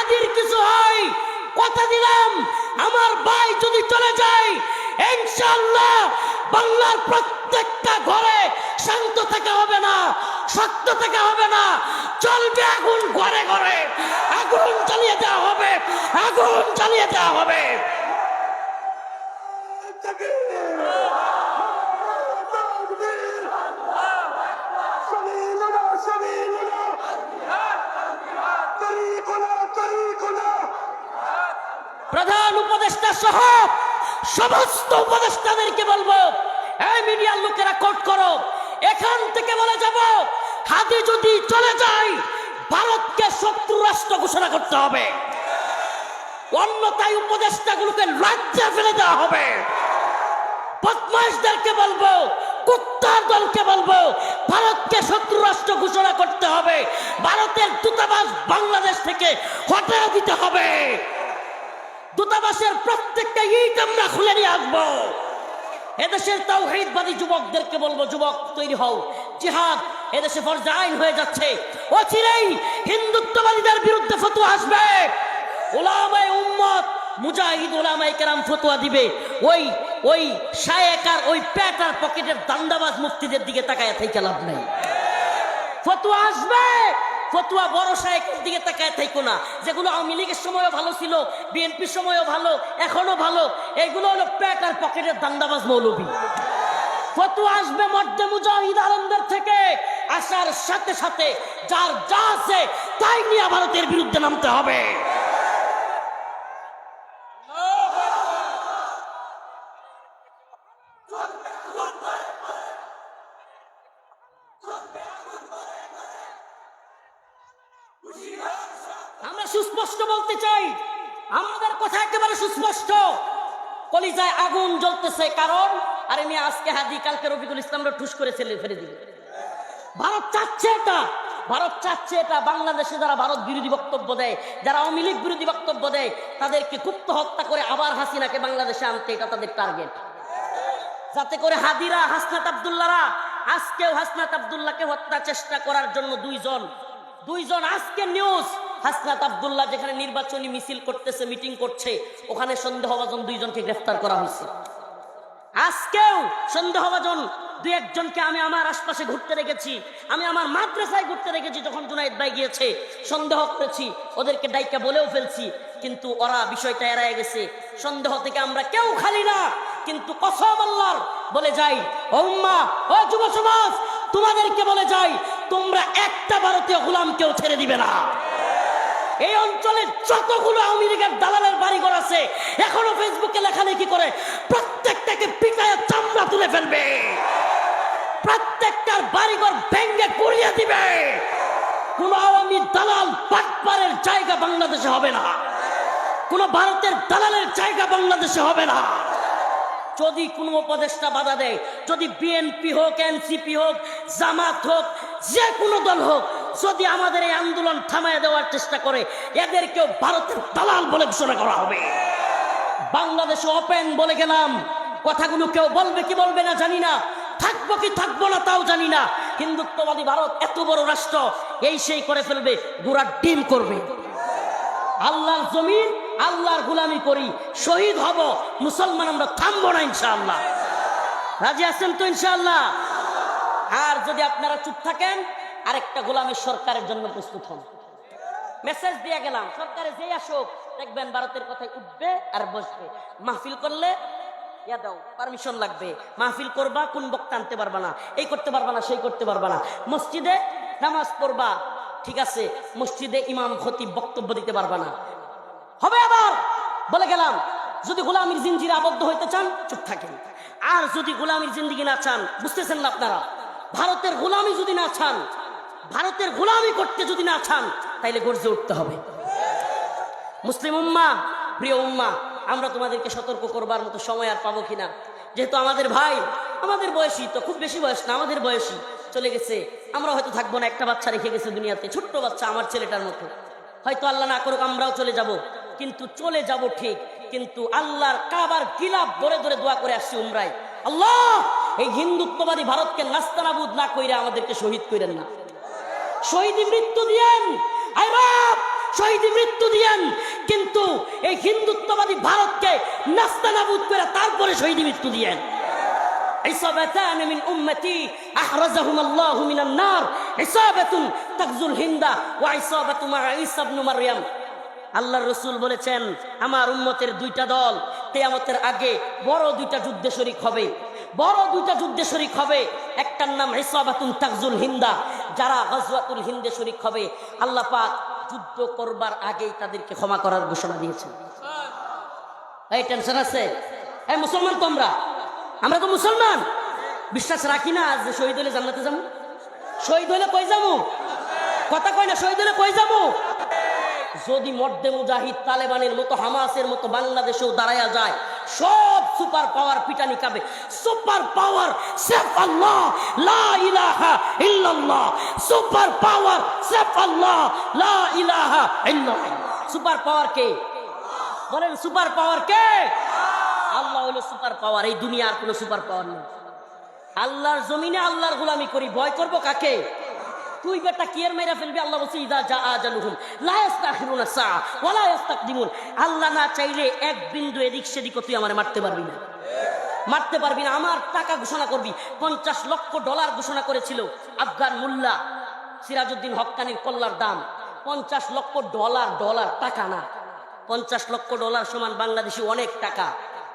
হাদির কিছু হয়, কথা দিলাম, আমার ভাই যদি চলে যায়, ইনশাআল্লাহ বাংলার প্রত্যেকটা ঘরে শান্ত থাকা হবে না, শক্ত থাকা হবে না, চলবে আগুন ঘরে ঘরে, আগুন চালিয়ে দেওয়া হবে, আগুন চালিয়ে দেওয়া হবে। উপদেষ্টা সহ সমস্ত উপদেষ্টাদেরকে বলব, এই মিডিয়ার লোকেরা কোট করো। এখান থেকে বলে যাব, হাদি যদি চলে যায়, ভারতকে শত্রু রাষ্ট্র ঘোষণা করতে হবে। অন্যতায় উপদেষ্টাগুলোকে লজ্জা ফেলে দেওয়া হবে। বদমাইশদেরকে বলব, কুত্তার দলকে বলব, ভারতকে শত্রু রাষ্ট্র ঘোষণা করতে হবে। ভারতের দূতাবাস বাংলাদেশ থেকে হটায় দিতে হবে। দূতাবাসের প্রত্যেকটা ইট আমরা খুলে নিয়ে আসব। এদেশের তাওহীদবাদী যুবকদেরকে বলব, যুবক, তৈরি হও। জিহাদ এদেশে ফরজে আইন হয়ে যাচ্ছে। অচিরেই হিন্দুত্ববাদীদের বিরুদ্ধে ফতোয়া আসবে। ওলামায়ে উম্মত, মুজাহিদ ওলামায়ে কেরাম ফতোয়া দিবে। ওই ওই শায়েকার ওই প্যাটার পকেটের দান্দাবাজ মুফতিদের দিকে তাকায় থেকে লাভ নেই। ফতুয়া আসবে। ফতুয়া বড় সাহেবের দিকে তাকায় থাইকো না। যেগুলো আওয়ামী লীগের সময়ও ভালো ছিল, বিএনপির সময়ও ভালো এখনও ভালো, এগুলো হলো প্যাট আর পকেটের দান্দাবাজ মৌলবী। ফতুয়া আসবে মধ্যে মুজাহিদ আলমদের থেকে, আসার সাথে সাথে যার যা আছে তাই নিয়ে ভারতের বিরুদ্ধে নামতে হবে। আমরা সুস্পষ্ট বলতে চাই, আমাদের কথা একেবারে সুস্পষ্ট। কলিজায় আগুন জ্বলতেছে কারণ, আরে নিয়ে আজকে হাদি কালকে রফিকুল ইসলামরা ঠুস করে ছেলে ফেলে দিবে ভারত চাচ্ছে এটা। ভারত চাচ্ছে এটা। বাংলাদেশে যারা ভারত বিরোধী বক্তব্য দেয়, যারা আওয়ামী লীগ বিরোধী বক্তব্য দেয়, তাদেরকে গুপ্ত হত্যা করে আবার হাসিনাকে বাংলাদেশে আনতে, এটা তাদের টার্গেট। যাতে করে হাদিরা হাসনাত আবদুল্লারা আজকেও হাসনাত আবদুল্লাহকে হত্যা চেষ্টা করার জন্য দুইজন দুইজন আজকে নিউজ হাসনাত আবদুল্লাহ যেখানে নির্বাচনী মিছিল করতেছে, মিটিং করছে, ওখানে সন্দেহভাজন দুইজনকে গ্রেফতার করা হয়েছে। আজকেও সন্দেহভাজন দুই একজনকে আমি আমার আশপাশে ঘুরতে রেখেছি, আমি আমার মাদ্রাসায় ঘুরতে রেখেছি যখন জুনাইদ ভাই গিয়েছে, সন্দেহ করেছি, ওদেরকে ডাইকা বলেও ফেলছি, কিন্তু ওরা বিষয়টা এড়ায় গেছে। সন্দেহ থেকে আমরা কেউ খালি না, কিন্তু কসম আল্লাহর বলে যাই, ও উম্মা, ও যুব সমাজ তোমাদেরকে বলে যাই, তোমরা একটা ভারতীয় গোলাম কেউ ছেড়ে দিবে না। এই অঞ্চলে যতগুলো আওয়ামী লীগের দালালের বাড়িঘর আছে, এখনও ফেসবুকে লেখালেখি করে প্রত্যেকটাকে পিটায় চামড়া তুলে ফেলবে। প্রত্যেকটার বাড়িঘর ভেঙ্গে কুড়িয়ে দিবে। কোন আওয়ামী দালাল পাটপারের জায়গা বাংলাদেশে হবে না। কোন ভারতের দালালের জায়গা বাংলাদেশে হবে না। যদি কোনো উপদেষ্টা বাধা দেয়, যদি বিএনপি হোক, এনসিপি হোক, জামাত হোক, যে কোনো দল হোক যদি আমাদের এই আন্দোলন থামায় দেওয়ার চেষ্টা করে, এদেরকেও ভারতের দালাল বলে ঘোষণা করা হবে। বাংলাদেশে ওপেন বলে গেলাম। কথাগুলো কেউ বলবে কি বলবে না জানি না। থাকব কি থাকব না তাও জানি না। হিন্দুত্ববাদী ভারত এত বড় রাষ্ট্র, এই সেই করে ফেলবে, গোড়ার ডিম করবে। আল্লাহর জমিন, আল্লাহর গুলামি করি। শহীদ হব, মুসলমান আমরা থামবো না ইনশাআল্লাহ। রাজি আছেন তো ইনশাআল্লাহ? আর যদি আপনারা চুপ থাকেন আরেকটা গোলামের সরকারের জন্য প্রস্তুত হন। মেসেজ দিয়ে গেলাম, সরকারে যেই আসুক, দেখবেন ভারতের কথায় উঠবে আর বসবে। মাহফিল করলে, ইয়া দাও পারমিশন লাগবে। মাহফিল করবা, কোন বক্তা আনতে পারবা না। এই করতে পারবা না, সেই করতে পারবা না। মসজিদে নামাজ পড়বা, ঠিক আছে। মসজিদে ইমাম, খতিব বক্তব্য দিতে পারবা না। হবে আবার? বলে গেলাম, যদি গোলামির জিঞ্জিরে আবদ্ধ হইতে চান, চুপ থাকেন। আর যদি গোলামির জিন্দিগি না চান, বুঝতেছেন না আপনারা? ভারতের গোলামি যদি না চান ভারতের গোলামি করতে যদি না চান, তাইলে গর্জে উঠতে হবে। মুসলিম উম্মা, প্রিয় উম্মা, আমরা তোমাদেরকে সতর্ক করবার মতো সময় আর পাবো কিনা? যেহেতু আমাদের ভাই, আমাদের বয়সী তো খুব বেশি বয়স না, আমাদের বয়সী, চলে গেছে। আমরা হয়তো থাকব না, একটা বাচ্চা রেখে গেছে দুনিয়াতে, ছোট্ট বাচ্চা আমার ছেলেটার মতো। হয়তো আল্লাহ না করুক, আমরাও চলে যাব। কিন্তু চলে যাব ঠিক, কিন্তু আল্লাহর কাবার গিলাপ ধরে ধরে দোয়া করে আসছি উমরাই আল্লাহ, এই হিন্দুত্ববাদী ভারতকে নাস্তানাবুদ না কইরা আমাদেরকে শহীদ কইরেন না। শহীদ মৃত্যু দিয়েন আয় বাপ শহীদ মৃত্যু দিয়েন কিন্তু এই হিন্দুত্ববাদী ভারতকে নাস্তানাবুদ করে তারপরে শহীদ মৃত্যু দিয়েন عصابتان من أمتي أحرزهما الله من النار عصابة تغزو الهند وعصابة مع عيسى بن مريم আল্লাহ রসুল বলেছেন আমার উম্মতের দুইটা দল তেয়ামতের আগে বড় দুইটা যুদ্ধে শরিক হবে বড় দুইটা যুদ্ধে শরিক হবে একটার নাম হিসাবাতুন তাকজুল হিন্দা যারা হজরতুল হিন্দে শরিক হবে, আল্লাহ পাক যুদ্ধ করবার আগেই তাদেরকে ক্ষমা করার ঘোষণা দিয়েছেন। এই টেনশন আছে? এই মুসলমান তোমরা, আমরা তো মুসলমান। বিশ্বাস রাখি না যে শহীদ হলে জানলাতে যাব? শহীদ হলে কই যাব? কথা কয় না, শহীদ হলে কই যাব? যদি মর্দে মুজাহিদ তালেবানের মতো হামাসের মতো বাংলাদেশেও দাঁড়ায়া যায়, সব সুপার পাওয়ার পিটানি খাবে। সুপার পাওয়ার সেফ আল্লাহ, লা ইলাহা ইল্লাল্লাহ। সুপার পাওয়ার সেফ আল্লাহ, লা ইলাহা ইল্লাল্লাহ। সুপার পাওয়ার কে? বলেন, সুপার পাওয়ার কে? আল্লাহ হলো সুপার পাওয়ার, এই দুনিয়ার কোনো সুপার পাওয়ার নেই। আল্লাহর জমিনে আল্লাহর গোলামি করি, ভয় করব কাকে? তুই বেটা কিয়ের মেরা ফেলবি? আল্লাহ বলছে, ইদা যা আজালুহুম, লা ইস্তাখিরুনা সা আল্লাহ না চাইলে এক বিন্দু এদিক সেদিক তুই আমারে মারতে পারবি না। মারতে পারবি না। আমার টাকা ঘোষণা করবি। পঞ্চাশ লক্ষ ডলার ঘোষণা করেছিল আফগান মোল্লা সিরাজউদ্দিন হক্কানির কল্লার দাম। পঞ্চাশ লক্ষ ডলার ডলার, টাকা না। পঞ্চাশ লক্ষ ডলার সমান বাংলাদেশি অনেক টাকা।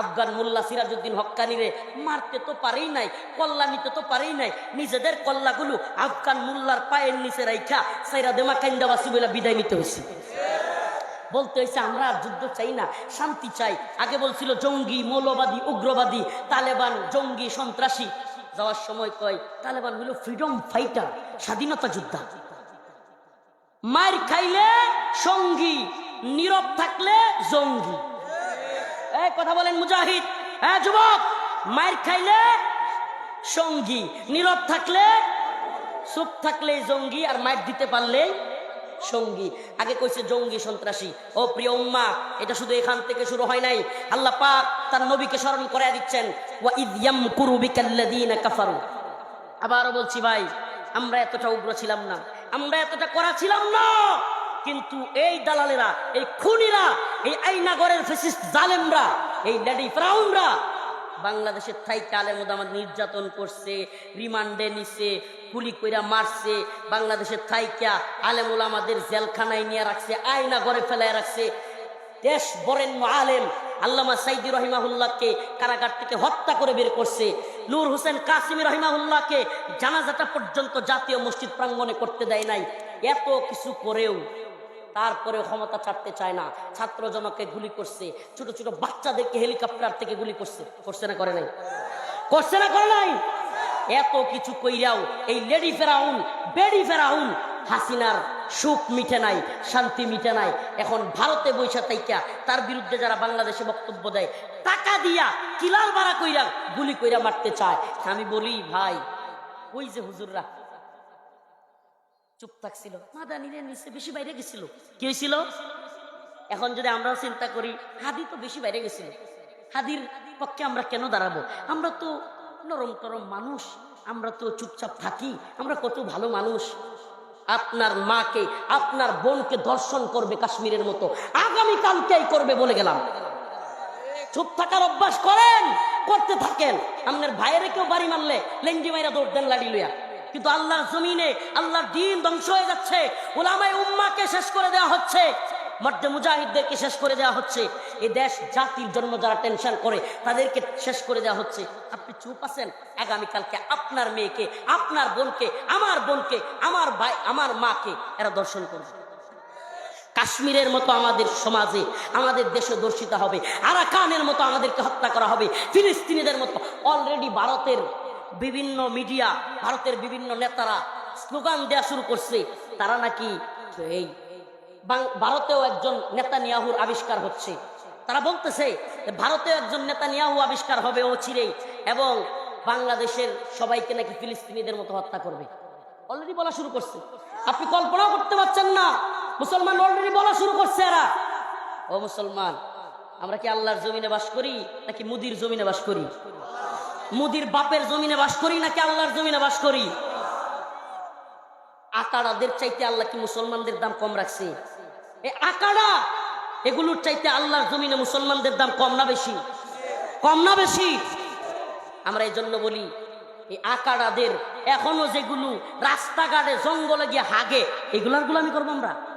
আফগান মোল্লা সিরাজউদ্দিন হক্কানিরে মারতে তো পারেই নাই কল্লা নিতে তো পারেই নাই, নিজেদের কল্লাগুলো আফগান মোল্লার পায়ের নিচে রাইখা সাইরা দেমা কাইন্দাবাসী বলে বিদায় নিতে হয়েছে বলতে হয়েছে আমরা আর যুদ্ধ চাই না, শান্তি চাই। আগে বলছিল জঙ্গি, মৌলবাদী, উগ্রবাদী, তালেবান, জঙ্গি, সন্ত্রাসী। যাওয়ার সময় কয়, তালেবান হলো ফ্রিডম ফাইটার স্বাধীনতা যোদ্ধা। মার খাইলে সঙ্গী, নীরব থাকলে জঙ্গি। কথা বলেন, মুজাহিদ। হ্যাঁ যুবক মার খাইলে সঙ্গী, নীরব থাকলে, চুপ থাকলে জঙ্গি, আর মার দিতে পারলে সঙ্গী। আগে কইছে জঙ্গি সন্ত্রাসী। ও প্রিয় উম্মা, এটা শুধু এখান থেকে শুরু হয় নাই। আল্লাহ পাক তার নবীকে স্মরণ করে দিচ্ছেন, ওয়া ইদ ইয়ামকুরু বিকাল্লাযীনা কাফারু। আবারও বলছি ভাই, আমরা এতটা উগ্র ছিলাম না। আমরা এতটা করা ছিলাম না। কিন্তু এই দালালেরা, এই খুনিরা, এই আইনাগরের ফেসিস্ট জালেমরা, এই লেডি ফ্রাউনরা বাংলাদেশের থাইকে আলেমুদামাদ নির্যাতন করছে, রিমান্ডে নিছে, গুলি কইরা মারছে, বাংলাদেশের থাইকা আলেমুল আমাদের জেলখানায় নিয়ে রাখছে আয়না ঘরে ফেলায় রাখছে। দেশ বরেণ্য আলেম আল্লামা সাইদি রহিমাহুল্লাহকে কারাগার থেকে হত্যা করে বের করছে। নূর হোসেন কাসিমি রহিমাহুল্লাহকে জানাজাটা পর্যন্ত জাতীয় মসজিদ প্রাঙ্গণে করতে দেয় নাই। এত কিছু করেও তারপরে ক্ষমতা ছাড়তে চায় না। ছাত্র জনকে গুলি করছে। ছোট ছোট বাচ্চাদেরকে হেলিকপ্টার থেকে গুলি করছে। করছে না করে নাই? করছে না করে নাই? এত কিছু কইরাও এই লেডি ফেরাউন, বেডি ফেরাউন, হাসিনার সুখ মিটে নাই, শান্তি মিটে নাই। এখন ভারতে বৈশা তাইকা তার বিরুদ্ধে যারা বাংলাদেশে বক্তব্য দেয়, টাকা দিয়া কিলার বাড়া কইরা গুলি কইরা মারতে চায়। আমি বলি, ভাই, ওই যে হুজুররা চুপ থাকছিল। মাদানিরে নিচে বেশি বাইরে গেছিল। কি হয়েছিল? এখন যদি আমরাও চিন্তা করি, হাদি তো বেশি বাইরে গেছিল। হাদির পক্ষে আমরা কেন দাঁড়াবো? আমরা তো নরম টরম মানুষ। আমরা তো চুপচাপ থাকি। আমরা কত ভালো মানুষ। আপনার মাকে, আপনার বোনকে দর্শন করবে কাশ্মীরের মতো। আগামীকালকেই করবে বলে গেলাম। চুপ থাকার অভ্যাস করেন, করতে থাকেন। আপনার ভাইয়েরে কেউ বাড়ি মারলে লেঞ্জি মাইরা দৌড় দেন লাড়ি লইয়া। কিন্তু আল্লাহর জমিনে, আল্লাহর দিন ধ্বংস হয়ে যাচ্ছে। ওলামায় উম্মাকে শেষ করে দেওয়া হচ্ছে। মর্দে মুজাহিদদেরকে শেষ করে দেওয়া হচ্ছে। এই দেশ, জাতির জন্য যারা টেনশন করে, তাদেরকে শেষ করে দেওয়া হচ্ছে। আপনি চুপ আছেন? আগামীকালকে আপনার মেয়েকে, আপনার বোনকে, আমার বোনকে, আমার ভাই, আমার মাকে এরা দর্শন করবে। কাশ্মীরের মতো আমাদের সমাজে, আমাদের দেশে দর্শিত হবে। আরাকানের মতো আমাদেরকে হত্যা করা হবে। ফিলিস্তিনিদের মতো। অলরেডি ভারতের বিভিন্ন মিডিয়া, ভারতের বিভিন্ন নেতারা স্লোগান দেওয়া শুরু করছে। তারা নাকি এই ভারতেও একজন নেতা নিয়াহুর আবিষ্কার হচ্ছে। তারা বলতেছে ভারতেও একজন নেতা নিয়াহু আবিষ্কার হবে ও চিরেই এবং বাংলাদেশের সবাইকে নাকি ফিলিস্তিনিদের মতো হত্যা করবে। অলরেডি বলা শুরু করছে। আপনি কল্পনাও করতে পারছেন না। মুসলমান অলরেডি বলা শুরু করছে এরা। ও মুসলমান, আমরা কি আল্লাহর জমিনে বাস করি নাকি মুদির জমিনে বাস করি? মুদির বাপের জমিনে বাস করি নাকি আল্লাহর জমিনে বাস করি? আটারাদের চাইতে আল্লাহ কি মুসলমানদের দাম কম রাখছে? এই আকাড়া এগুলোর চাইতে আল্লাহর জমিনে মুসলমানদের দাম কম না বেশি? কম না বেশি? আমরা এই জন্য বলি এই আকাড়াদের এখনও যেগুলো রাস্তাঘাটে জঙ্গলে গিয়ে হাগে, এগুলার গুলামি করব আমরা?